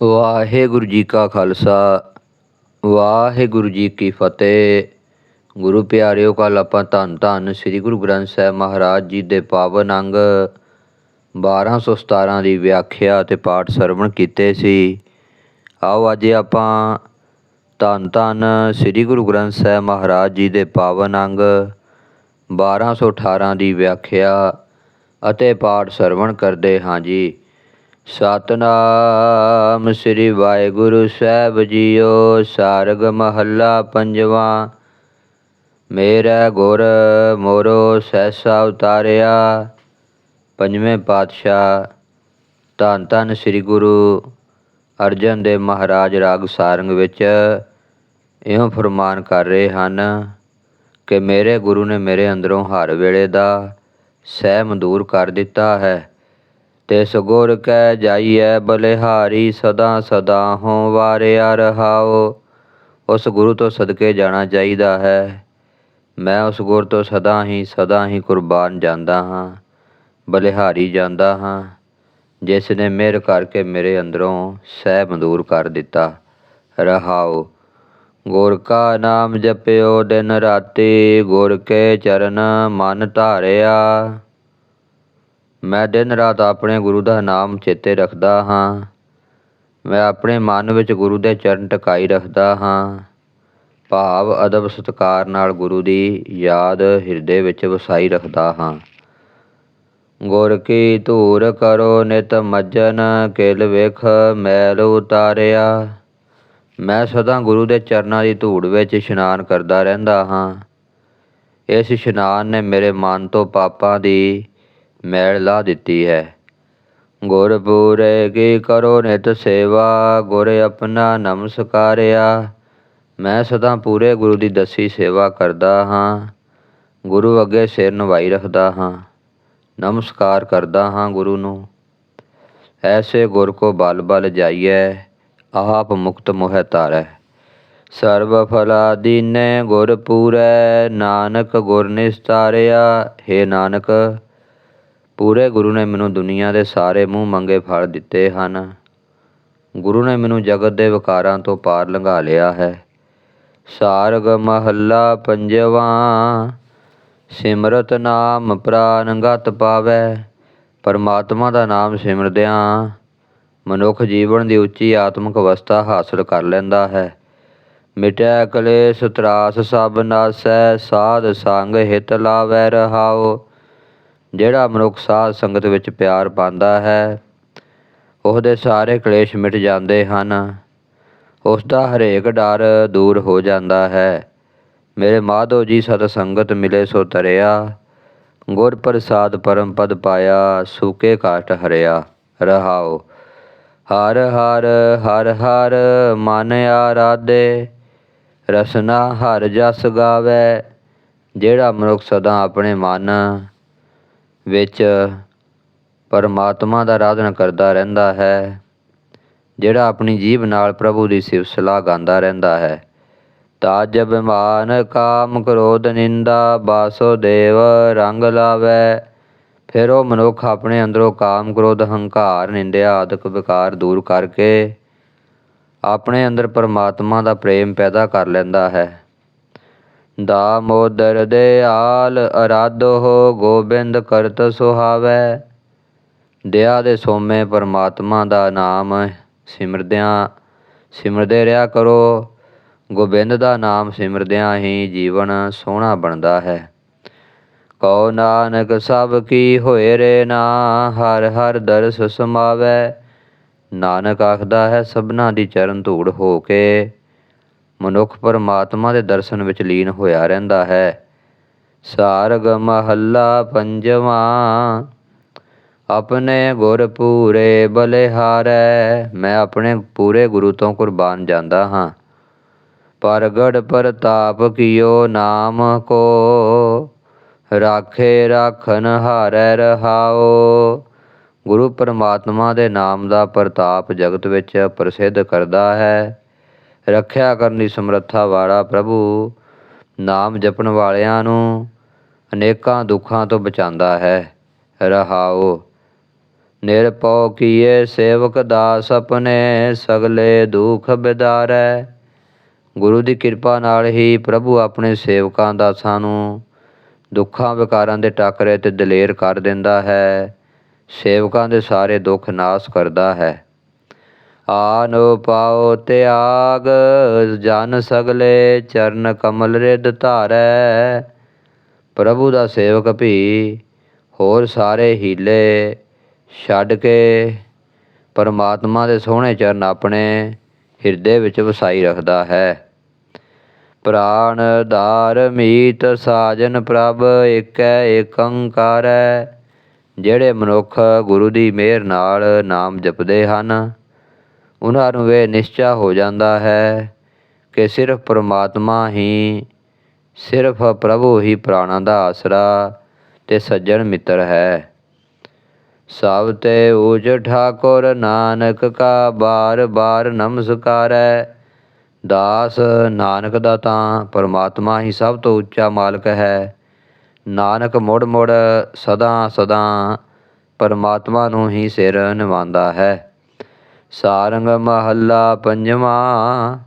ਵਾਹਿਗੁਰੂ ਜੀ ਕਾ ਖਾਲਸਾ, ਵਾਹਿਗੁਰੂ ਜੀ ਕੀ ਫਤਿਹ। ਗੁਰੂ ਪਿਆਰਿਓ ਕੱਲ ਆਪਾਂ ਧੰਨ ਧੰਨ ਸ੍ਰੀ ਗੁਰੂ ਗ੍ਰੰਥ ਸਾਹਿਬ ਮਹਾਰਾਜ ਜੀ ਦੇ ਪਾਵਨ ਅੰਗ 1217 ਦੀ ਵਿਆਖਿਆ ਤੇ ਪਾਠ ਸਰਵਣ ਕੀਤੇ ਸੀ। ਆਓ ਅੱਜ ਆਪਾਂ ਧੰਨ ਧੰਨ ਸ੍ਰੀ ਗੁਰੂ ਗ੍ਰੰਥ ਸਾਹਿਬ ਮਹਾਰਾਜ ਜੀ ਦੇ ਪਾਵਨ ਅੰਗ 1218 ਦੀ ਵਿਆਖਿਆ ਅਤੇ ਪਾਠ ਸਰਵਣ ਕਰਦੇ ਹਾਂ ਜੀ। ਸਤਨਾਮ ਸ੍ਰੀ ਵਾਹਿਗੁਰੂ ਸਾਹਿਬ ਜੀਓ, ਸਾਰਗ ਮਹੱਲਾ ਪੰਜਵਾਂ। ਮੇਰਾ ਗੁਰ ਮੋਰੋ ਸਹਿਸਾ ਉਤਾਰਿਆ। ਪੰਜਵੇਂ ਪਾਤਸ਼ਾਹ ਧੰਨ ਧੰਨ ਸ੍ਰੀ ਗੁਰੂ ਅਰਜਨ ਦੇਵ ਮਹਾਰਾਜ ਰਾਗ ਸਾਰੰਗ ਵਿੱਚ ਇਹੋ ਫਰਮਾਨ ਕਰ ਰਹੇ ਹਨ ਕਿ ਮੇਰੇ ਗੁਰੂ ਨੇ ਮੇਰੇ ਅੰਦਰੋਂ ਹਰ ਵੇਲੇ ਦਾ ਸਹਿਮ ਦੂਰ ਕਰ ਦਿੱਤਾ ਹੈ। ਤਿਸ ਗੁਰ ਕੈ ਜਾਈਐ ਬਲਿਹਾਰੀ ਸਦਾ ਸਦਾ ਹੋਂ ਵਾਰਿਆ ਰਹਾਓ ਉਸ ਗੁਰੂ ਤੋਂ ਸਦਕੇ ਜਾਣਾ ਚਾਹੀਦਾ ਹੈ। ਮੈਂ ਉਸ ਗੁਰ ਤੋਂ ਸਦਾ ਹੀ ਸਦਾ ਹੀ ਕੁਰਬਾਨ ਜਾਂਦਾ ਹਾਂ, ਬਲਿਹਾਰੀ ਜਾਂਦਾ ਹਾਂ। ਜਿਸ ਨੇ ਮਿਹਰ ਕਰਕੇ ਮੇਰੇ ਅੰਦਰੋਂ ਸਹਿ ਦੂਰ ਕਰ ਦਿੱਤਾ। ਰਹਾਓ ਗੁਰ ਕਾ ਨਾਮ ਜਪਿਓ ਦਿਨ ਰਾਤੀ, ਗੁਰ ਕੇ ਚਰਨ ਮਨ ਧਾਰਿਆ। ਮੈਂ ਦਿਨ ਰਾਤ ਆਪਣੇ ਗੁਰੂ ਦਾ ਨਾਮ ਚੇਤੇ ਰੱਖਦਾ ਹਾਂ। ਮੈਂ ਆਪਣੇ ਮਨ ਵਿੱਚ ਗੁਰੂ ਦੇ ਚਰਨ ਟਿਕਾਈ ਰੱਖਦਾ ਹਾਂ। ਭਾਵ, ਅਦਬ, ਸਤਕਾਰ ਨਾਲ ਗੁਰੂ ਦੀ ਯਾਦ ਹਿਰਦੇ ਵਿੱਚ ਵਸਾਈ ਰੱਖਦਾ ਹਾਂ। ਗੁਰ ਕੀ ਧੂਰ ਕਰੋ ਨਿਤ ਮੱਜਨ, ਕਿਲ ਵੇਖ ਮੈਲ ਉਤਾਰਿਆ। ਮੈਂ ਸਦਾ ਗੁਰੂ ਦੇ ਚਰਨਾਂ ਦੀ ਧੂੜ ਵਿੱਚ ਇਸ਼ਨਾਨ ਕਰਦਾ ਰਹਿੰਦਾ ਹਾਂ। ਇਸ ਇਸ਼ਨਾਨ ਨੇ ਮੇਰੇ ਮਨ ਤੋਂ ਪਾਪਾਂ ਦੀ ਮੈਲ ਲਾ ਦਿੱਤੀ ਹੈ। ਗੁਰ ਪੂਰੇ ਕੀ ਕਰੋ ਨਿਤ ਸੇਵਾ, ਗੁਰ ਆਪਣਾ ਨਮਸਕਾਰਿਆ ਮੈਂ ਸਦਾ ਪੂਰੇ ਗੁਰੂ ਦੀ ਦਸੀ ਸੇਵਾ ਕਰਦਾ ਹਾਂ, ਗੁਰੂ ਅੱਗੇ ਸਿਰ ਨਵਾਈ ਰੱਖਦਾ ਹਾਂ, ਨਮਸਕਾਰ ਕਰਦਾ ਹਾਂ ਗੁਰੂ ਨੂੰ। ਐਸੇ ਗੁਰ ਕੋ ਬਲ ਬਲ ਜਾਈਐ, ਆਪ ਮੁਕਤ ਮੋਹਿ ਤਾਰੈ ਸਰਬ ਫਲਾ ਦੀਨੇ ਗੁਰ ਪੂਰੈ, ਨਾਨਕ ਗੁਰ ਨਿਸਤਾਰਿਆ, ਹੈ ਨਾਨਕ ਪੂਰੇ ਗੁਰੂ ਨੇ ਮੈਨੂੰ ਦੁਨੀਆ ਦੇ ਸਾਰੇ ਮੂੰਹ ਮੰਗੇ ਫਲ ਦਿੱਤੇ ਹਨ। ਗੁਰੂ ਨੇ ਮੈਨੂੰ ਜਗਤ ਦੇ ਵਿਕਾਰਾਂ ਤੋਂ ਪਾਰ ਲੰਘਾ ਲਿਆ ਹੈ। ਸਾਰਗ ਮਹੱਲਾ ਪੰਜਵਾਂ, ਸਿਮਰਤ ਨਾਮ ਪ੍ਰਾਨਗਤ ਪਾਵੈ। ਪਰਮਾਤਮਾ ਦਾ ਨਾਮ ਸਿਮਰਦਿਆਂ ਮਨੁੱਖ ਜੀਵਨ ਦੀ ਉੱਚੀ ਆਤਮਿਕ ਅਵਸਥਾ ਹਾਸਲ ਕਰ ਲੈਂਦਾ ਹੈ। ਮਿਟਿਆ ਕਲੇਸ਼ ਤਰਾਸ ਸਭ ਨਾਸੈ, ਸਾਧ ਸੰਗ ਹਿਤ ਲਾਵੈ ਰਹਾਓ ਜਿਹੜਾ ਮਨੁੱਖ ਸਾਧ ਸੰਗਤ ਵਿੱਚ ਪਿਆਰ ਪਾਉਂਦਾ ਹੈ, ਉਹਦੇ ਸਾਰੇ ਕਲੇਸ਼ ਮਿਟ ਜਾਂਦੇ ਹਨ। ਉਸ ਦਾ ਹਰੇਕ ਡਰ ਦੂਰ ਹੋ ਜਾਂਦਾ ਹੈ। ਮੇਰੇ ਮਾਧੋ ਜੀ ਸਤ ਸੰਗਤ ਮਿਲੇ ਸੋ ਤਰਿਆ, ਗੁਰ ਪ੍ਰਸਾਦ ਪਰਮ ਪਦ ਪਾਇਆ, ਸੂਕੇ ਕਾਟ ਹਰਿਆ ਰਹਾਓ ਹਰ ਹਰ ਹਰ ਹਰ ਮਨ ਆਰਾਧੇ, ਰਸਨਾ ਹਰ ਜਸ ਗਾਵੇ, ਜਿਹੜਾ ਮਨੁੱਖ ਸਦਾ ਆਪਣੇ ਮਨ ਵਿੱਚ ਪਰਮਾਤਮਾ ਦਾ ਆਰਾਧਨਾ ਕਰਦਾ ਰਹਿੰਦਾ ਹੈ, ਜਿਹੜਾ ਆਪਣੀ ਜੀਭ ਨਾਲ ਪ੍ਰਭੂ ਦੀ ਸਿਫਤ ਸਲਾਹ ਗਾਉਂਦਾ ਰਹਿੰਦਾ ਹੈ। ਤਾਜ ਬਿਮਾਨ ਕਾਮ ਕ੍ਰੋਧ, ਨਿੰਦਾ ਬਾਸੋ ਦੇਵ ਰੰਗ ਲਾਵੇ, ਫਿਰ ਉਹ ਮਨੁੱਖ ਆਪਣੇ ਅੰਦਰੋਂ ਕਾਮ ਕ੍ਰੋਧ, ਹੰਕਾਰ, ਨਿੰਦਿਆ ਆਦਿਕ ਵਿਕਾਰ ਦੂਰ ਕਰਕੇ ਆਪਣੇ ਅੰਦਰ ਪਰਮਾਤਮਾ ਦਾ ਪ੍ਰੇਮ ਪੈਦਾ ਕਰ ਲੈਂਦਾ ਹੈ। ਦਾਮੋਦਰ ਦਿਆਲ ਅਰਾਧੋ ਗੋਬਿੰਦ ਕਰਤ ਸੁਹਾਵੈ। ਦਇਆ ਦੇ ਸੋਮੇ ਪਰਮਾਤਮਾ ਦਾ ਨਾਮ ਸਿਮਰਦਿਆਂ, ਸਿਮਰਦੇ ਰਿਹਾ ਕਰੋ। ਗੋਬਿੰਦ ਦਾ ਨਾਮ ਸਿਮਰਦਿਆਂ ਹੀ ਜੀਵਨ ਸੋਹਣਾ ਬਣਦਾ ਹੈ। ਕਉ ਨਾਨਕ ਸਭ ਕੀ ਹੋਏ ਰੇ ਨਾ, ਹਰ ਹਰ ਦਰਸ ਸਮਾਵੈ। ਨਾਨਕ ਆਖਦਾ ਹੈ, ਸਭਨਾ ਦੀ ਚਰਨ ਧੂੜ ਹੋ ਕੇ। ਮਨੁੱਖ ਪਰਮਾਤਮਾ ਦੇ ਦਰਸ਼ਨ ਵਿੱਚ ਲੀਨ ਹੋਇਆ ਰਹਿੰਦਾ ਹੈ। ਸਾਰਗ ਮਹੱਲਾ ਪੰਜਵਾਂ। ਆਪਣੇ ਗੁਰ ਪੂਰੇ ਬਲਿਹਾਰੈ, ਮੈਂ ਆਪਣੇ ਪੂਰੇ ਗੁਰੂ ਤੋਂ ਕੁਰਬਾਨ ਜਾਂਦਾ ਹਾਂ। ਪਰਗੜ ਪ੍ਰਤਾਪ ਕੀਓ ਨਾਮ ਕੋ, ਰਾਖੇ ਰਾਖਨ ਹਾਰੈ ਰਹਾਓ। ਗੁਰੂ ਪਰਮਾਤਮਾ ਦੇ ਨਾਮ ਦਾ ਪ੍ਰਤਾਪ ਜਗਤ ਵਿੱਚ ਪ੍ਰਸਿੱਧ ਕਰਦਾ ਹੈ। ਰੱਖਿਆ ਕਰਨ ਦੀ ਸਮਰੱਥਾ ਵਾਲਾ ਪ੍ਰਭੂ, ਨਾਮ ਜਪਣ ਵਾਲਿਆਂ ਨੂੰ ਅਨੇਕਾਂ ਦੁੱਖਾਂ ਤੋਂ ਬਚਾਉਂਦਾ ਹੈ। ਰਹਾਓ ਨਿਰਪਉ ਕੀਏ ਸੇਵਕ ਦਾਸ ਆਪਣੇ ਸਗਲੇ ਦੁਖ ਬਿਦਾਰੈ। ਗੁਰੂ ਦੀ ਕਿਰਪਾ ਨਾਲ ਹੀ ਪ੍ਰਭੂ ਆਪਣੇ ਸੇਵਕਾਂ ਦਾਸਾਂ ਨੂੰ ਦੁੱਖਾਂ ਵਿਕਾਰਾਂ ਦੇ ਟਾਕਰੇ ਤੇ ਦਲੇਰ ਕਰ ਦਿੰਦਾ ਹੈ। ਸੇਵਕਾਂ ਦੇ ਸਾਰੇ ਦੁੱਖ ਨਾਸ ਕਰਦਾ ਹੈ। ਆਨ ਪਾਉ ਤਿਆਗ, ਜਨ ਸਗਲੇ ਚਰਨ ਕਮਲ ਰਿਦ ਧਾਰੈ। ਪ੍ਰਭੂ ਦਾ ਸੇਵਕ ਭੀ ਹੋਰ ਸਾਰੇ ਹੀਲੇ ਛੱਡ ਕੇ ਪਰਮਾਤਮਾ ਦੇ ਸੋਹਣੇ ਚਰਨ ਆਪਣੇ ਹਿਰਦੇ ਵਿੱਚ ਵਸਾਈ ਰੱਖਦਾ ਹੈ। ਪ੍ਰਾਣ ਧਾਰ ਮੀਤ ਸਾਜਨ ਪ੍ਰਭ ਏਕੈ ਏਕੰਕਾਰੈ, ਜਿਹੜੇ ਮਨੁੱਖ ਗੁਰੂ ਦੀ ਮਿਹਰ ਨਾਲ ਨਾਮ ਜਪਦੇ ਹਨ। ਉਹਨਾਂ ਨੂੰ ਇਹ ਨਿਸ਼ਚਾ ਹੋ ਜਾਂਦਾ ਹੈ ਕਿ ਸਿਰਫ ਪਰਮਾਤਮਾ ਹੀ, ਸਿਰਫ ਪ੍ਰਭੂ ਹੀ ਪ੍ਰਾਣਾਂ ਦਾ ਆਸਰਾ ਤੇ ਸੱਜਣ ਮਿੱਤਰ ਹੈ। ਸਭ ਤੇ ਊਜ ਠਾਕੁਰ ਨਾਨਕ ਕਾ ਬਾਰ ਬਾਰ ਨਮਸਕਾਰੈ। ਦਾਸ ਨਾਨਕ ਦਾ ਤਾਂ ਪਰਮਾਤਮਾ ਹੀ ਸਭ ਤੋਂ ਉੱਚਾ ਮਾਲਕ ਹੈ। ਨਾਨਕ ਮੁੜ ਮੁੜ ਸਦਾ ਸਦਾ ਪਰਮਾਤਮਾ ਨੂੰ ਹੀ ਸਿਰ ਨਿਵਾਉਂਦਾ ਹੈ। ਸਾਰੰਗ ਮਹੱਲਾ ਪੰਜਵਾਂ,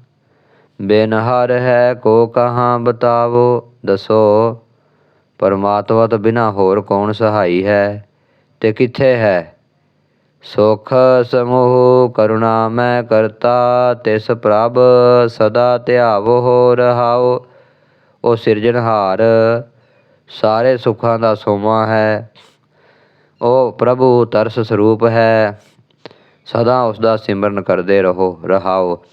ਬਿਨ ਹਰ ਹੈ ਕੋ ਕਹਾਂ ਬਤਾਵੋ, ਦਸੋ, ਪਰਮਾਤਮਾ ਤੋਂ ਬਿਨਾ ਹੋਰ ਕੌਣ ਸਹਾਈ ਹੈ ਤੇ ਕਿੱਥੇ ਹੈ? ਸੁਖ ਸਮੂਹ ਕਰੁਣਾ ਮੈਂ ਕਰਤਾ, ਤਿਸ ਪ੍ਰਭ ਸਦਾ ਧਿਆਵੋ ਰਹਾਓ ਉਹ ਸਿਰਜਣਹਾਰ ਸਾਰੇ ਸੁੱਖਾਂ ਦਾ ਸੋਮਾ ਹੈ। ਉਹ ਪ੍ਰਭੂ ਤਰਸ ਸਰੂਪ ਹੈ। ਸਦਾ ਉਸ ਦਾ ਸਿਮਰਨ ਕਰਦੇ ਰਹੋ, ਰਹਾਓ।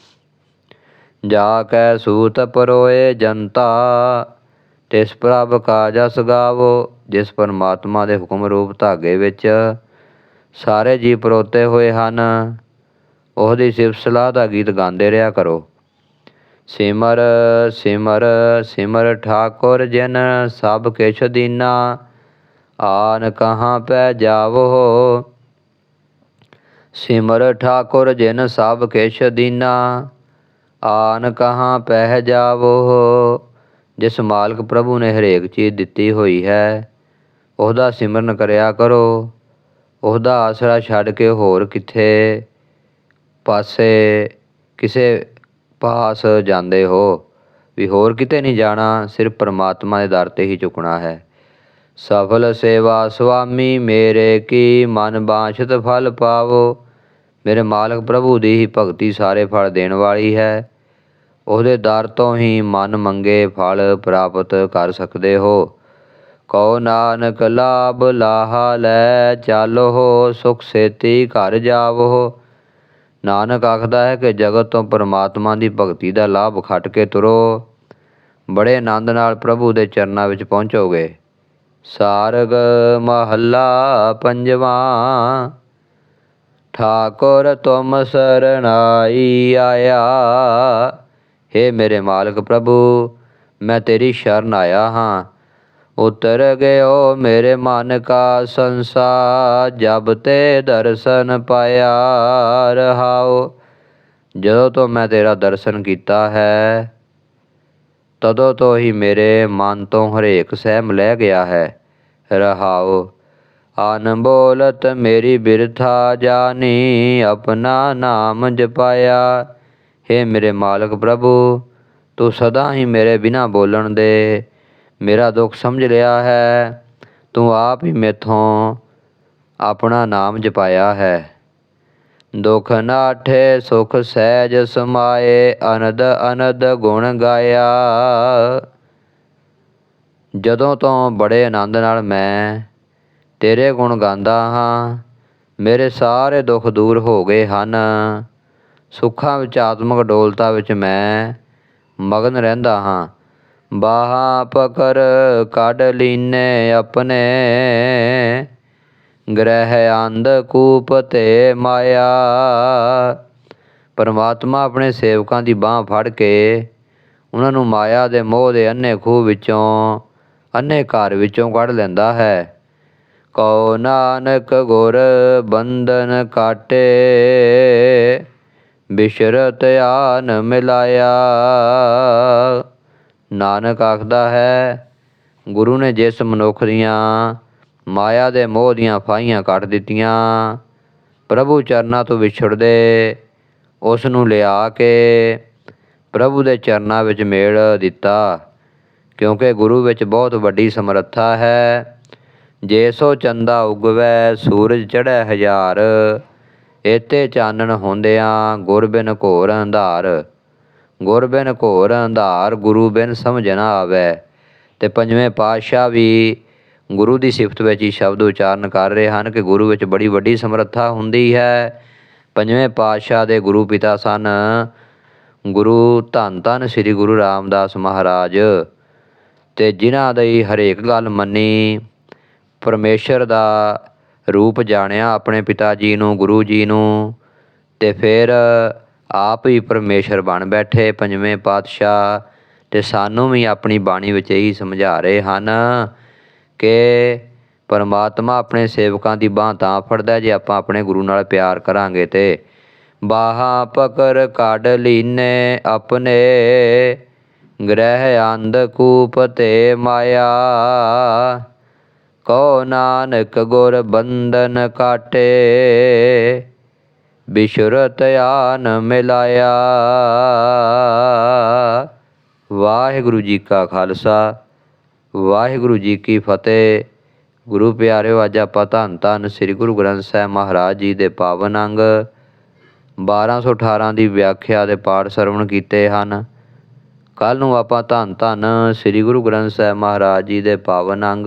ਜਾ ਕੈ ਸੂਤ ਪਰੋਏ ਜਨਤਾ, ਤਿਸ ਪ੍ਰਭ ਕਾ ਜਸ ਗਾਵੋ, ਜਿਸ ਪਰਮਾਤਮਾ ਦੇ ਹੁਕਮ ਰੂਪ ਧਾਗੇ ਵਿੱਚ ਸਾਰੇ ਜੀ ਪਰੋਤੇ ਹੋਏ ਹਨ, ਉਹਦੀ ਸਿਫਤ ਸਲਾਹ ਦਾ ਗੀਤ ਗਾਉਂਦੇ ਰਿਹਾ ਕਰੋ। ਸਿਮਰ ਸਿਮਰ ਸਿਮਰ ਠਾਕੁਰ ਜਨ ਸਭ ਕਿਛ ਦੀਨਾ, ਆਨ ਕਹਾਂ ਪੈ ਜਾਵੋ ਸਿਮਰ ਠਾਕੁਰ ਜਿਨ ਸਭ ਕਿਛ ਦੀਨਾ, ਆਨ ਕਹਾਂ ਪਹਿ ਜਾਵੋ, ਜਿਸ ਮਾਲਕ ਪ੍ਰਭੂ ਨੇ ਹਰੇਕ ਚੀਜ਼ ਦਿੱਤੀ ਹੋਈ ਹੈ, ਉਹਦਾ ਸਿਮਰਨ ਕਰਿਆ ਕਰੋ, ਉਹਦਾ ਆਸਰਾ ਛੱਡ ਕੇ ਹੋਰ ਕਿੱਥੇ, ਪਾਸੇ ਕਿਸੇ ਪਾਸ ਜਾਂਦੇ ਹੋ, ਵੀ ਹੋਰ ਕਿਤੇ ਨਹੀਂ ਜਾਣਾ, ਸਿਰਫ ਪਰਮਾਤਮਾ ਦੇ ਦਰ ਤੇ ਹੀ ਝੁਕਣਾ ਹੈ। ਸਫਲ ਸੇਵਾ ਸੁਆਮੀ, ਮੇਰੇ ਕੀ ਮਨ ਬਾਛਤ ਫਲ ਪਾਵੋ ਮੇਰੇ ਮਾਲਕ ਪ੍ਰਭੂ ਦੀ ਹੀ ਭਗਤੀ ਸਾਰੇ ਫਲ ਦੇਣ ਵਾਲੀ ਹੈ। ਉਹਦੇ ਦਰ ਤੋਂ ਹੀ ਮਨ ਮੰਗੇ ਫਲ ਪ੍ਰਾਪਤ ਕਰ ਸਕਦੇ ਹੋ। ਕਉ ਨਾਨਕ ਲਾਭ ਲਾਹਾ ਲੈ, ਚਾਲੋ ਸੁਖ ਸੇਤੀ ਘਰ ਜਾਵੋ। ਨਾਨਕ ਆਖਦਾ ਹੈ ਕਿ ਜਗਤ ਤੋਂ ਪਰਮਾਤਮਾ ਦੀ ਭਗਤੀ ਦਾ ਲਾਭ ਖੱਟ ਕੇ ਤੁਰੋ। ਬੜੇ ਆਨੰਦ ਨਾਲ ਪ੍ਰਭੂ ਦੇ ਚਰਨਾਂ ਵਿੱਚ ਪਹੁੰਚੋਗੇ। ਸਾਰਗ ਮਹੱਲਾ ਪੰਜਵਾਂ। ਠਾਕੁਰ ਤੁਮ ਸਰਣਾਈ ਆਇਆ। हे ਮੇਰੇ ਮਾਲਕ ਪ੍ਰਭੂ, ਮੈਂ ਤੇਰੀ ਸ਼ਰਨ ਆਇਆ ਹਾਂ। ਉਤਰ ਗਇਓ ਮੇਰੇ ਮਨ ਕਾ ਸੰਸਾ ਜਬ ਤੇ ਦਰਸ਼ਨ ਪਾਇਆ ਰਹਾਓ। ਜਦੋਂ ਤੋਂ ਮੈਂ ਤੇਰਾ ਦਰਸ਼ਨ ਕੀਤਾ ਹੈ, ਤਦੋਂ ਤੋਂ ਹੀ ਮੇਰੇ ਮਨ ਤੋਂ ਹਰੇਕ ਸਹਿਮ ਲੈ ਗਿਆ ਹੈ। ਰਹਾਓ। ਆਨ ਬੋਲਤ ਮੇਰੀ ਬਿਰਥਾ ਜਾਨੀ, ਆਪਣਾ ਨਾਮ ਜਪਾਇਆ। हे ਮੇਰੇ ਮਾਲਕ ਪ੍ਰਭੂ, ਤੂੰ ਸਦਾ ਹੀ ਮੇਰੇ ਬਿਨਾ ਬੋਲਣ ਦੇ। ਮੇਰਾ ਦੁੱਖ ਸਮਝ ਲਿਆ ਹੈ, ਤੂੰ ਆਪ ਹੀ ਮੇਥੋਂ ਆਪਣਾ ਨਾਮ ਜਪਾਇਆ ਹੈ। ਦੁਖ ਨਾਠੇ ਸੁਖ ਸਹਿਜ ਸਮਾਏ, ਅਨਦ ਅਨਦ ਗੁਣ ਗਾਇਆ। ਜਦੋਂ ਤੋਂ ਬੜੇ ਆਨੰਦ ਨਾਲ ਮੈਂ ਤੇਰੇ ਗੁਣ ਗਾਉਂਦਾ ਹਾਂ, ਮੇਰੇ ਸਾਰੇ ਦੁੱਖ ਦੂਰ ਹੋ ਗਏ ਹਨ। ਸੁੱਖਾਂ ਵਿੱਚ ਆਤਮਿਕ ਡੋਲਤਾ ਵਿੱਚ ਮੈਂ ਮਗਨ ਰਹਿੰਦਾ ਹਾਂ। ਬਾਹਾਂ ਪਕਰ ਕੱਢ ਲੀਨੇ ਆਪਣੇ। ਗ੍ਰਹਿ ਅੰਧ ਕੂਪ ਤੇ ਮਾਇਆ। ਪਰਮਾਤਮਾ ਆਪਣੇ ਸੇਵਕਾਂ ਦੀ ਬਾਹ ਫੜ ਕੇ ਉਹਨਾਂ ਨੂੰ ਮਾਇਆ ਦੇ ਮੋਹ ਦੇ ਅੰਨੇ ਖੂਹ ਵਿੱਚੋਂ ਅੰਨੇ ਘਰ ਵਿੱਚੋਂ ਕੱਢ ਲੈਂਦਾ ਹੈ। ਕਉ ਨਾਨਕ ਗੁਰ ਬੰਧਨ ਕਾਟੇ, ਬਿਸ਼ਰਤ ਆਨ ਮਿਲਾਇਆ। ਨਾਨਕ ਆਖਦਾ ਹੈ, ਗੁਰੂ ਨੇ ਜਿਸ ਮਨੁੱਖ ਦੀਆਂ ਮਾਇਆ ਦੇ ਮੋਹ ਦੀਆਂ ਫਾਹੀਆਂ ਕੱਟ ਦਿੱਤੀਆਂ, ਪ੍ਰਭੂ ਚਰਨਾਂ ਤੋਂ ਵਿਛੜਦੇ ਉਸ ਨੂੰ ਲਿਆ ਕੇ ਪ੍ਰਭੂ ਦੇ ਚਰਨਾਂ ਵਿੱਚ ਮੇਲ ਦਿੱਤਾ। ਕਿਉਂਕਿ ਗੁਰੂ ਵਿੱਚ ਬਹੁਤ ਵੱਡੀ ਸਮਰੱਥਾ ਹੈ ਜੇ ਸੋ ਚੰਦਾ ਉਗਵੈ, ਸੂਰਜ ਚੜ੍ਹੈ ਹਜ਼ਾਰ। ਏਤੇ ਚਾਨਣ ਹੁੰਦਿਆਂ ਗੁਰ ਬਿਨ ਘੋਰ ਅੰਧਾਰ। ਗੁਰ ਬਿਨ ਘੋਰ ਅੰਧਾਰ ਗੁਰੂ ਬਿਨ ਸਮਝ ਨਾ ਆਵੈ। ਤੇ ਪੰਜਵੇਂ ਪਾਤਸ਼ਾਹ ਵੀ ਗੁਰੂ ਦੀ ਸਿਫਤ ਵਿੱਚ ਹੀ ਸ਼ਬਦ ਉਚਾਰਨ ਕਰ ਰਹੇ ਹਨ ਕਿ ਗੁਰੂ ਵਿੱਚ ਬੜੀ ਵੱਡੀ ਸਮਰੱਥਾ ਹੁੰਦੀ ਹੈ। ਪੰਜਵੇਂ ਪਾਤਸ਼ਾਹ ਦੇ ਗੁਰੂ ਪਿਤਾ ਸਨ ਗੁਰੂ ਧੰਨ ਧੰਨ ਸ੍ਰੀ ਗੁਰੂ ਰਾਮਦਾਸ ਮਹਾਰਾਜ। ਤੇ ਜਿਨ੍ਹਾਂ ਦੀ ਹਰੇਕ ਗੱਲ ਮੰਨੀ ਪਰਮੇਸ਼ਰ ਦਾ ਰੂਪ ਜਾਣਿਆ ਆਪਣੇ ਪਿਤਾ ਜੀ ਨੂੰ, ਗੁਰੂ ਜੀ ਨੂੰ ਤੇ ਫਿਰ ਆਪ ਹੀ ਪਰਮੇਸ਼ਰ ਬਣ ਬੈਠੇ। ਪੰਜਵੇਂ ਪਾਤਸ਼ਾਹ ਤੇ ਸਾਨੂੰ ਵੀ ਆਪਣੀ ਬਾਣੀ ਵਿੱਚ ਇਹੀ ਸਮਝਾ ਰਹੇ ਹਨ ਕਿ ਪਰਮਾਤਮਾ ਆਪਣੇ ਸੇਵਕਾਂ ਦੀ ਬਾਹ ਤਾਂ ਫੜਦਾ ਜੇ ਆਪਾਂ ਆਪਣੇ ਗੁਰੂ ਨਾਲ ਪਿਆਰ ਕਰਾਂਗੇ ਤੇ। ਬਾਹਾਂ ਪਕੜ ਕੱਢ ਲੀਨੇ ਆਪਣੇ, ਗ੍ਰਹਿ ਅੰਧ ਕੂਪ ਤੇ ਮਾਇਆ। ਕੋ ਨਾਨਕ ਗੁਰ ਬੰਧਨ ਕਾਟੇ, ਬਿਸ਼ਰਤ ਆਨ ਮਿਲਾਇਆ। ਵਾਹਿਗੁਰੂ ਜੀ ਕਾ ਖਾਲਸਾ, ਵਾਹਿਗੁਰੂ ਜੀ ਕੀ ਫਤਿਹ। ਗੁਰੂ ਪਿਆਰਿਓ, ਅੱਜ ਆਪਾਂ ਧੰਨ ਧੰਨ ਸ੍ਰੀ ਗੁਰੂ ਗ੍ਰੰਥ ਸਾਹਿਬ ਮਹਾਰਾਜ ਜੀ ਦੇ ਪਾਵਨ ਅੰਗ 1218 ਦੀ ਵਿਆਖਿਆ ਦੇ ਪਾਠ ਸਰਵਣ ਕੀਤੇ ਹਨ। ਕੱਲ ਨੂੰ ਆਪਾਂ ਧੰਨ ਧੰਨ ਸ੍ਰੀ ਗੁਰੂ ਗ੍ਰੰਥ ਸਾਹਿਬ ਮਹਾਰਾਜ ਜੀ ਦੇ ਪਾਵਨ ਅੰਗ